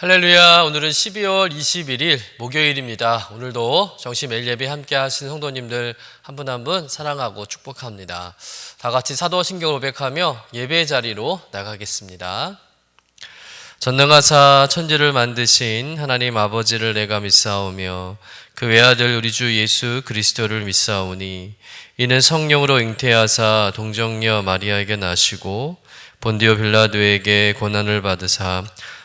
할렐루야. 오늘은 12월 21일 목요일입니다. 오늘도 정시 매일 예배 함께 하시는 성도님들 한 분 한 분 사랑하고 축복합니다. 다 같이 사도신경을 고백하며 예배 자리로 나가겠습니다. 전능하사 천지를 만드신 하나님 아버지를 내가 믿사오며 그 외아들 우리 주 예수 그리스도를 믿사오니 이는 성령으로 잉태하사 동정녀 마리아에게 나시고 본디오 빌라도에게 고난을 받으사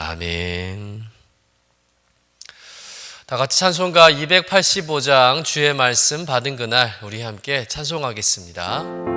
아멘. 다 같이 찬송가 285장 주의 말씀 받은 그날 우리 함께 찬송하겠습니다.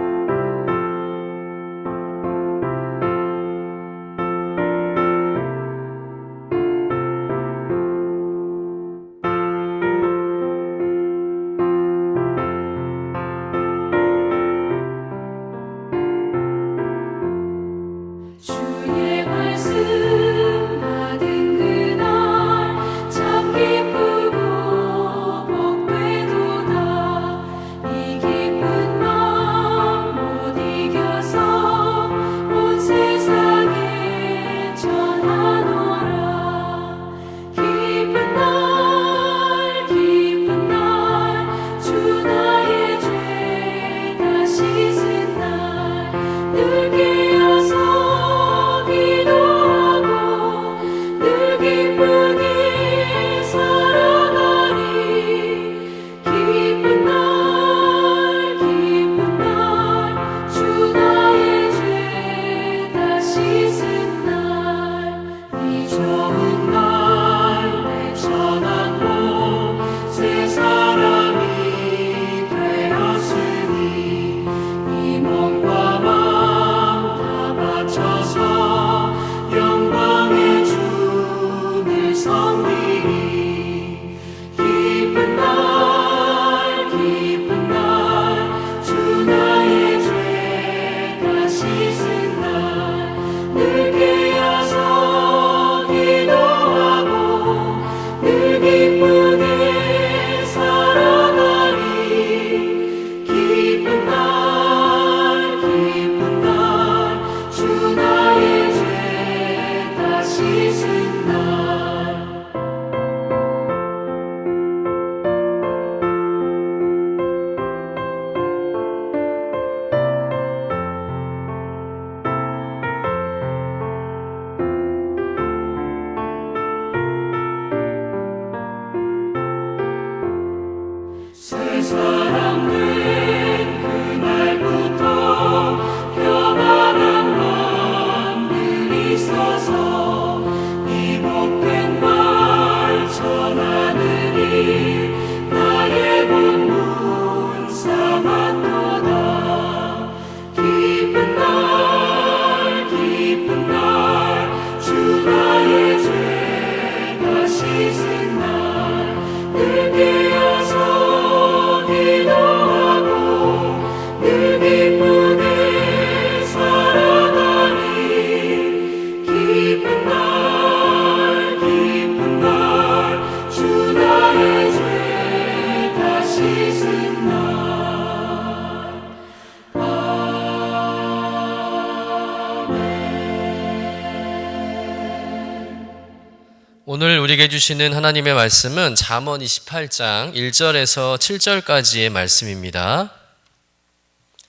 주시는 하나님의 말씀은 잠언 28장 1절에서 7절까지의 말씀입니다.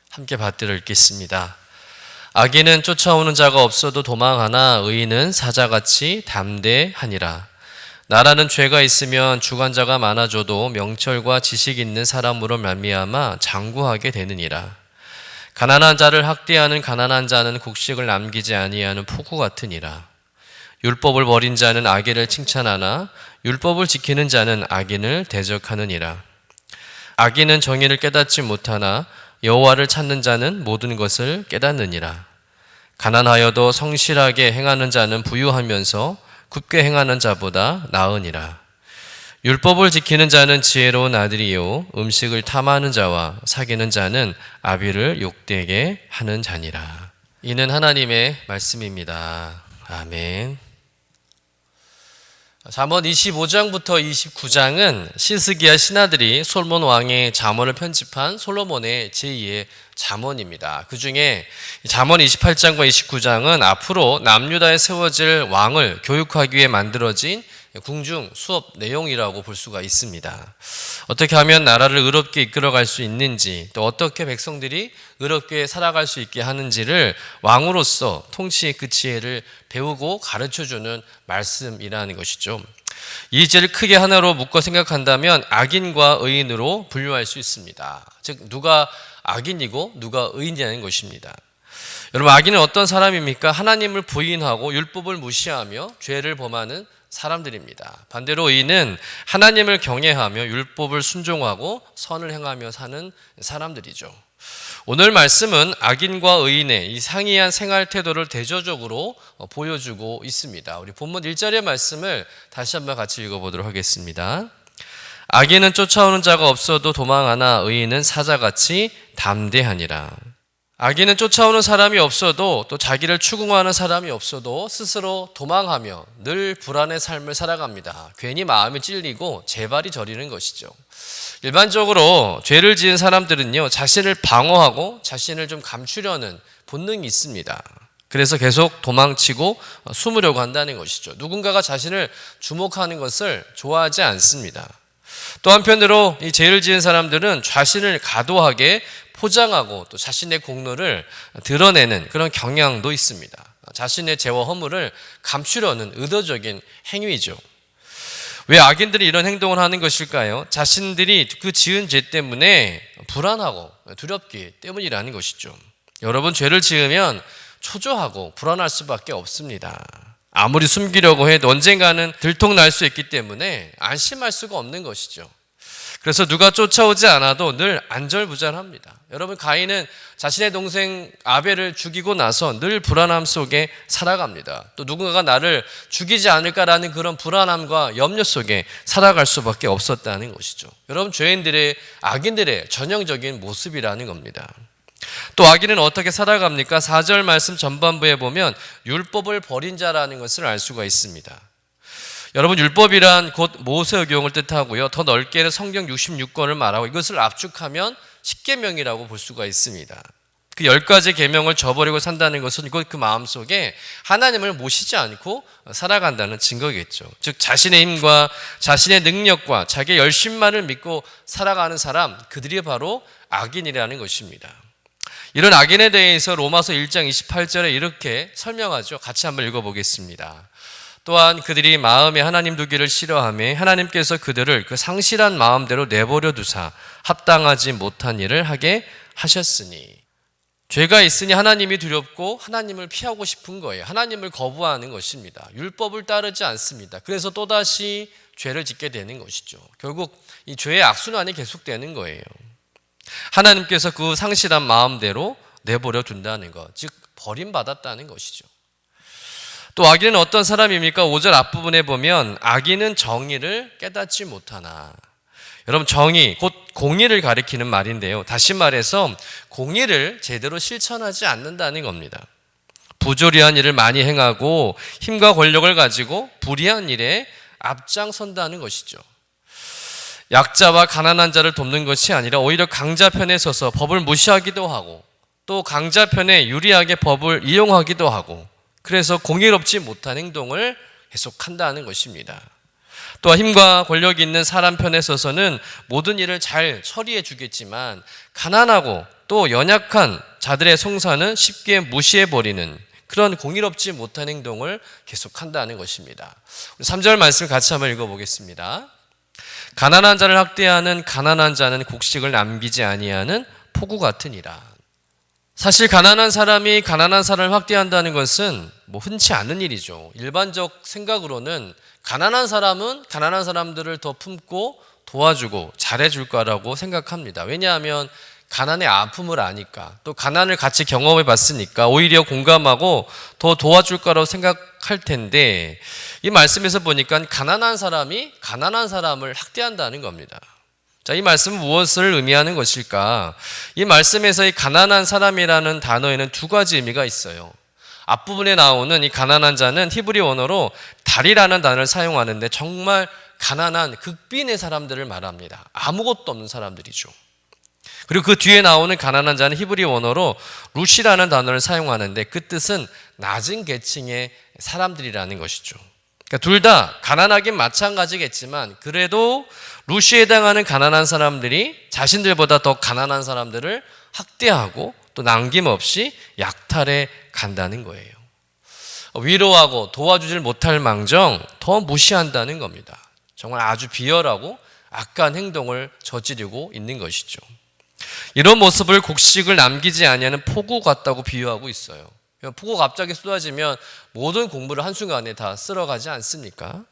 함께 받들어 읽겠습니다. 악인은 쫓아오는 자가 없어도 도망하나 의인은 사자같이 담대하니라. 나라는 죄가 있으면 주관자가 많아져도 명철과 지식 있는 사람으로 말미암아 장구하게 되느니라. 가난한 자를 학대하는 가난한 자는 곡식을 남기지 아니하는 폭우 같으니라. 율법을 버린 자는 악인을 칭찬하나 율법을 지키는 자는 악인을 대적하느니라. 악인은 정의를 깨닫지 못하나 여호와를 찾는 자는 모든 것을 깨닫느니라. 가난하여도 성실하게 행하는 자는 부유하면서 굽게 행하는 자보다 나으니라. 율법을 지키는 자는 지혜로운 아들이요 음식을 탐하는 자와 사귀는 자는 아비를 욕되게 하는 자니라. 이는 하나님의 말씀입니다. 아멘. 잠언 25장부터 29장은 시스기야 신하들이 솔몬 왕의 잠언을 편집한 솔로몬의 제2의 잠언입니다. 그 중에 잠언 28장과 29장은 앞으로 남유다에 세워질 왕을 교육하기 위해 만들어진 궁중 수업 내용이라고 볼 수가 있습니다. 어떻게 하면 나라를 의롭게 이끌어갈 수 있는지 또 어떻게 백성들이 의롭게 살아갈 수 있게 하는지를 왕으로서 통치의 그 지혜를 배우고 가르쳐주는 말씀이라는 것이죠. 이 죄를 크게 하나로 묶어 생각한다면 악인과 의인으로 분류할 수 있습니다. 즉 누가 악인이고 누가 의인이라는 것입니다. 여러분 악인은 어떤 사람입니까? 하나님을 부인하고 율법을 무시하며 죄를 범하는 사람들입니다. 반대로 의인은 하나님을 경외하며 율법을 순종하고 선을 행하며 사는 사람들이죠. 오늘 말씀은 악인과 의인의 이 상이한 생활 태도를 대조적으로 보여주고 있습니다. 우리 본문 1절의 말씀을 다시 한번 같이 읽어보도록 하겠습니다. 악인은 쫓아오는 자가 없어도 도망하나 의인은 사자같이 담대하니라. 악인은 쫓아오는 사람이 없어도 또 자기를 추궁하는 사람이 없어도 스스로 도망하며 늘 불안의 삶을 살아갑니다. 괜히 마음이 찔리고 재발이 저리는 것이죠. 일반적으로 죄를 지은 사람들은요, 자신을 방어하고 자신을 좀 감추려는 본능이 있습니다. 그래서 계속 도망치고 숨으려고 한다는 것이죠. 누군가가 자신을 주목하는 것을 좋아하지 않습니다. 또 한편으로 이 죄를 지은 사람들은 자신을 과도하게 포장하고 또 자신의 공로를 드러내는 그런 경향도 있습니다. 자신의 죄와 허물을 감추려는 의도적인 행위죠. 왜 악인들이 이런 행동을 하는 것일까요? 자신들이 그 지은 죄 때문에 불안하고 두렵기 때문이라는 것이죠. 여러분, 죄를 지으면 초조하고 불안할 수밖에 없습니다. 아무리 숨기려고 해도 언젠가는 들통날 수 있기 때문에 안심할 수가 없는 것이죠. 그래서 누가 쫓아오지 않아도 늘 안절부절합니다. 여러분 가인은 자신의 동생 아벨을 죽이고 나서 늘 불안함 속에 살아갑니다. 또 누군가가 나를 죽이지 않을까라는 그런 불안함과 염려 속에 살아갈 수밖에 없었다는 것이죠. 여러분 죄인들의 악인들의 전형적인 모습이라는 겁니다. 또 악인은 어떻게 살아갑니까? 4절 말씀 전반부에 보면 율법을 버린 자라는 것을 알 수가 있습니다. 여러분 율법이란 곧 모세 의경을 뜻하고요. 더 넓게는 성경 66권을 말하고 이것을 압축하면 십계명이라고 볼 수가 있습니다. 그 열 가지 계명을 저버리고 산다는 것은 곧그 마음 속에 하나님을 모시지 않고 살아간다는 증거겠죠. 즉 자신의 힘과 자신의 능력과 자기의 열심만을 믿고 살아가는 사람 그들이 바로 악인이라는 것입니다. 이런 악인에 대해서 로마서 1장 28절에 이렇게 설명하죠. 같이 한번 읽어보겠습니다. 또한 그들이 마음에 하나님 두기를 싫어하며 하나님께서 그들을 그 상실한 마음대로 내버려 두사 합당하지 못한 일을 하게 하셨으니 죄가 있으니 하나님이 두렵고 하나님을 피하고 싶은 거예요. 하나님을 거부하는 것입니다. 율법을 따르지 않습니다. 그래서 또다시 죄를 짓게 되는 것이죠. 결국 이 죄의 악순환이 계속되는 거예요. 하나님께서 그 상실한 마음대로 내버려 둔다는 것, 즉 버림받았다는 것이죠. 또 악인은 어떤 사람입니까? 5절 앞부분에 보면 악인은 정의를 깨닫지 못하나. 여러분 정의 곧 공의를 가리키는 말인데요. 다시 말해서 공의를 제대로 실천하지 않는다는 겁니다. 부조리한 일을 많이 행하고 힘과 권력을 가지고 불의한 일에 앞장선다는 것이죠. 약자와 가난한 자를 돕는 것이 아니라 오히려 강자 편에 서서 법을 무시하기도 하고 또 강자 편에 유리하게 법을 이용하기도 하고 그래서 공의롭지 못한 행동을 계속한다는 것입니다. 또 힘과 권력이 있는 사람 편에 서서는 모든 일을 잘 처리해 주겠지만 가난하고 또 연약한 자들의 송사는 쉽게 무시해 버리는 그런 공의롭지 못한 행동을 계속한다는 것입니다. 3절 말씀 같이 한번 읽어 보겠습니다. 가난한 자를 학대하는 가난한 자는 곡식을 남기지 아니하는 포구 같으니라. 사실 가난한 사람이 가난한 사람을 확대한다는 것은 뭐 흔치 않은 일이죠. 일반적 생각으로는 가난한 사람은 가난한 사람들을 더 품고 도와주고 잘해줄 거라고 생각합니다. 왜냐하면 가난의 아픔을 아니까 또 가난을 같이 경험해 봤으니까 오히려 공감하고 더 도와줄 거라고 생각할 텐데 이 말씀에서 보니까 가난한 사람이 가난한 사람을 학대한다는 겁니다. 자, 이 말씀은 무엇을 의미하는 것일까? 이 말씀에서 이 가난한 사람이라는 단어에는 두 가지 의미가 있어요. 앞부분에 나오는 이 가난한 자는 히브리 원어로 달이라는 단어를 사용하는데 정말 가난한 극빈의 사람들을 말합니다. 아무것도 없는 사람들이죠. 그리고 그 뒤에 나오는 가난한 자는 히브리 원어로 루시라는 단어를 사용하는데 그 뜻은 낮은 계층의 사람들이라는 것이죠. 그러니까 둘 다 가난하긴 마찬가지겠지만 그래도 루시에 해당하는 가난한 사람들이 자신들보다 더 가난한 사람들을 학대하고 또 남김없이 약탈해 간다는 거예요. 위로하고 도와주질 못할 망정 더 무시한다는 겁니다. 정말 아주 비열하고 악한 행동을 저지르고 있는 것이죠. 이런 모습을 곡식을 남기지 아니하는 폭우 같다고 비유하고 있어요. 폭우 갑자기 쏟아지면 모든 공부를 한순간에 다 쓸어가지 않습니까?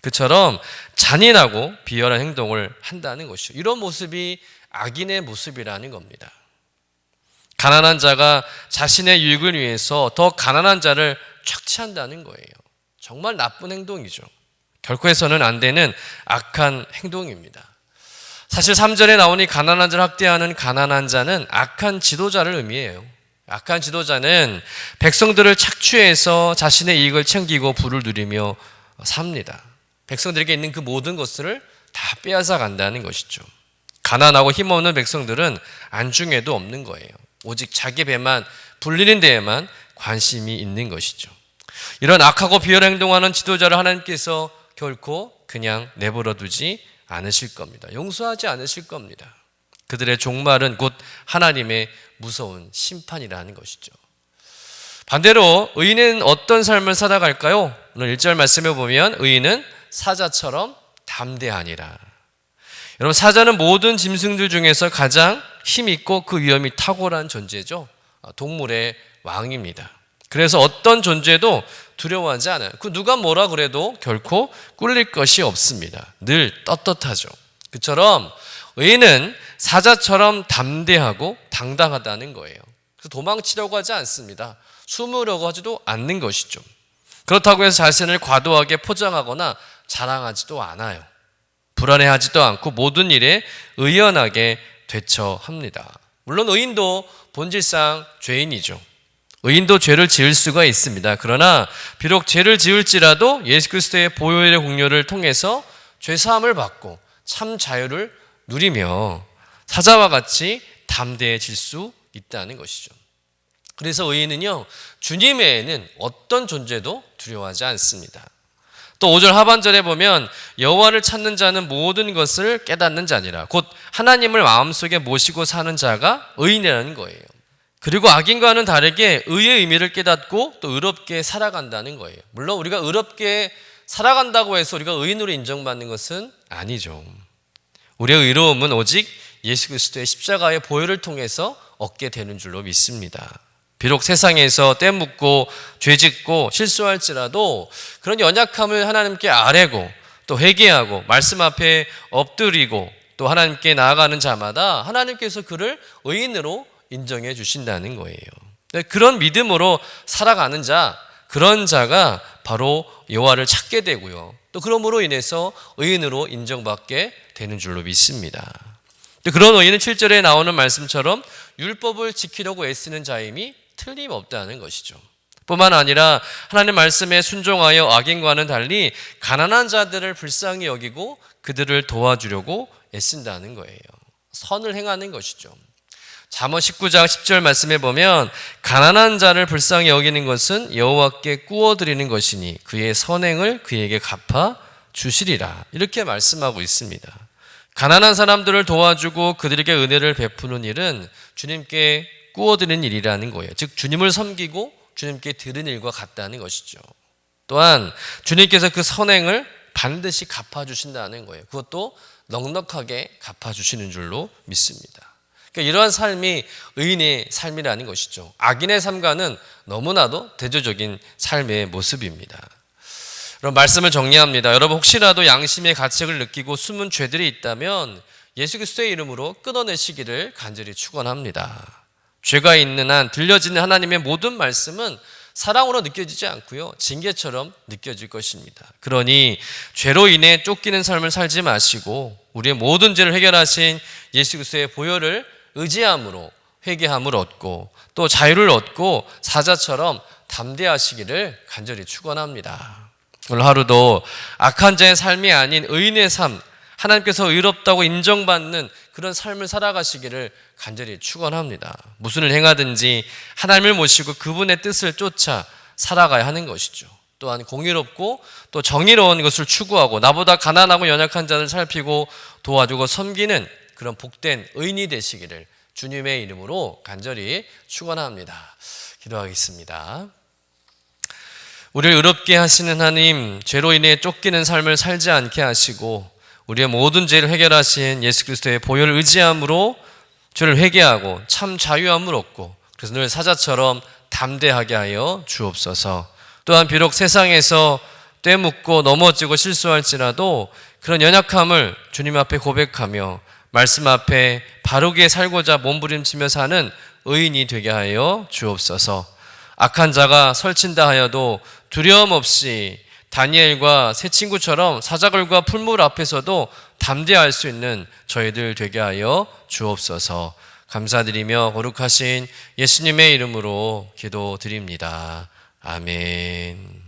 그처럼 잔인하고 비열한 행동을 한다는 것이죠. 이런 모습이 악인의 모습이라는 겁니다. 가난한 자가 자신의 유익을 위해서 더 가난한 자를 착취한다는 거예요. 정말 나쁜 행동이죠. 결코 해서는 안 되는 악한 행동입니다. 사실 3절에 나오니 가난한 자를 학대하는 가난한 자는 악한 지도자를 의미해요. 악한 지도자는 백성들을 착취해서 자신의 이익을 챙기고 부를 누리며 삽니다. 백성들에게 있는 그 모든 것을 다 빼앗아 간다는 것이죠. 가난하고 힘없는 백성들은 안중에도 없는 거예요. 오직 자기 배만 불리는 데에만 관심이 있는 것이죠. 이런 악하고 비열한 행동하는 지도자를 하나님께서 결코 그냥 내버려 두지 않으실 겁니다. 용서하지 않으실 겁니다. 그들의 종말은 곧 하나님의 무서운 심판이라는 것이죠. 반대로 의인은 어떤 삶을 살아갈까요? 오늘 1절 말씀에 보면 의인은 사자처럼 담대하니라. 여러분 사자는 모든 짐승들 중에서 가장 힘 있고 그 위험이 탁월한 존재죠. 동물의 왕입니다. 그래서 어떤 존재도 두려워하지 않아요. 그 누가 뭐라 그래도 결코 꿀릴 것이 없습니다. 늘 떳떳하죠. 그처럼 의인은 사자처럼 담대하고 당당하다는 거예요. 그래서 도망치려고 하지 않습니다. 숨으려고 하지도 않는 것이죠. 그렇다고 해서 자신을 과도하게 포장하거나 자랑하지도 않아요. 불안해하지도 않고 모든 일에 의연하게 대처합니다. 물론 의인도 본질상 죄인이죠. 의인도 죄를 지을 수가 있습니다. 그러나 비록 죄를 지을지라도 예수 그리스도의 보혈의 공료를 통해서 죄 사함을 받고 참 자유를 누리며 사자와 같이 담대해질 수 있다는 것이죠. 그래서 의인은요, 주님 외에는 어떤 존재도 두려워하지 않습니다. 또 5절 하반절에 보면 여호와를 찾는 자는 모든 것을 깨닫는 자니라. 곧 하나님을 마음속에 모시고 사는 자가 의인이라는 거예요. 그리고 악인과는 다르게 의의 의미를 깨닫고 또 의롭게 살아간다는 거예요. 물론 우리가 의롭게 살아간다고 해서 우리가 의인으로 인정받는 것은 아니죠. 우리의 의로움은 오직 예수 그리스도의 십자가의 보혈을 통해서 얻게 되는 줄로 믿습니다. 비록 세상에서 떼묻고 죄짓고 실수할지라도 그런 연약함을 하나님께 아뢰고 또 회개하고 말씀 앞에 엎드리고 또 하나님께 나아가는 자마다 하나님께서 그를 의인으로 인정해 주신다는 거예요. 네, 그런 믿음으로 살아가는 자, 그런 자가 바로 여호와를 찾게 되고요. 또 그러므로 인해서 의인으로 인정받게 되는 줄로 믿습니다. 그런 의인은 7절에 나오는 말씀처럼 율법을 지키려고 애쓰는 자임이 틀림없다는 것이죠. 뿐만 아니라 하나님 말씀에 순종하여 악인과는 달리 가난한 자들을 불쌍히 여기고 그들을 도와주려고 애쓴다는 거예요. 선을 행하는 것이죠. 잠언 19장 10절 말씀에 보면 가난한 자를 불쌍히 여기는 것은 여호와께 꾸어 드리는 것이니 그의 선행을 그에게 갚아 주시리라. 이렇게 말씀하고 있습니다. 가난한 사람들을 도와주고 그들에게 은혜를 베푸는 일은 주님께 꾸어드는 일이라는 거예요. 즉 주님을 섬기고 주님께 들은 일과 같다는 것이죠. 또한 주님께서 그 선행을 반드시 갚아 주신다는 거예요. 그것도 넉넉하게 갚아 주시는 줄로 믿습니다. 그러니까 이러한 삶이 의인의 삶이라는 것이죠. 악인의 삶과는 너무나도 대조적인 삶의 모습입니다. 그럼 말씀을 정리합니다. 여러분 혹시라도 양심의 가책을 느끼고 숨은 죄들이 있다면 예수 그리스도의 이름으로 끊어내시기를 간절히 축원합니다. 죄가 있는 한 들려지는 하나님의 모든 말씀은 사랑으로 느껴지지 않고요. 징계처럼 느껴질 것입니다. 그러니 죄로 인해 쫓기는 삶을 살지 마시고 우리의 모든 죄를 해결하신 예수 그리스도의 보혈을 의지함으로 회개함을 얻고 또 자유를 얻고 사자처럼 담대하시기를 간절히 축원합니다. 오늘 하루도 악한 자의 삶이 아닌 의인의 삶, 하나님께서 의롭다고 인정받는 그런 삶을 살아가시기를 간절히 축원합니다. 무슨 일 행하든지 하나님을 모시고 그분의 뜻을 쫓아 살아가야 하는 것이죠. 또한 공의롭고 또 정의로운 것을 추구하고 나보다 가난하고 연약한 자를 살피고 도와주고 섬기는 그런 복된 의인이 되시기를 주님의 이름으로 간절히 축원합니다. 기도하겠습니다. 우리를 의롭게 하시는 하나님, 죄로 인해 쫓기는 삶을 살지 않게 하시고 우리의 모든 죄를 해결하신 예수 그리스도의 보혈을 의지함으로 죄를 회개하고 참 자유함을 얻고 그래서 늘 사자처럼 담대하게 하여 주옵소서. 또한 비록 세상에서 떼묻고 넘어지고 실수할지라도 그런 연약함을 주님 앞에 고백하며 말씀 앞에 바르게 살고자 몸부림치며 사는 의인이 되게 하여 주옵소서. 악한 자가 설친다 하여도 두려움 없이 다니엘과 새 친구처럼 사자굴과 풀물 앞에서도 담대할 수 있는 저희들 되게 하여 주옵소서. 감사드리며 거룩하신 예수님의 이름으로 기도드립니다. 아멘.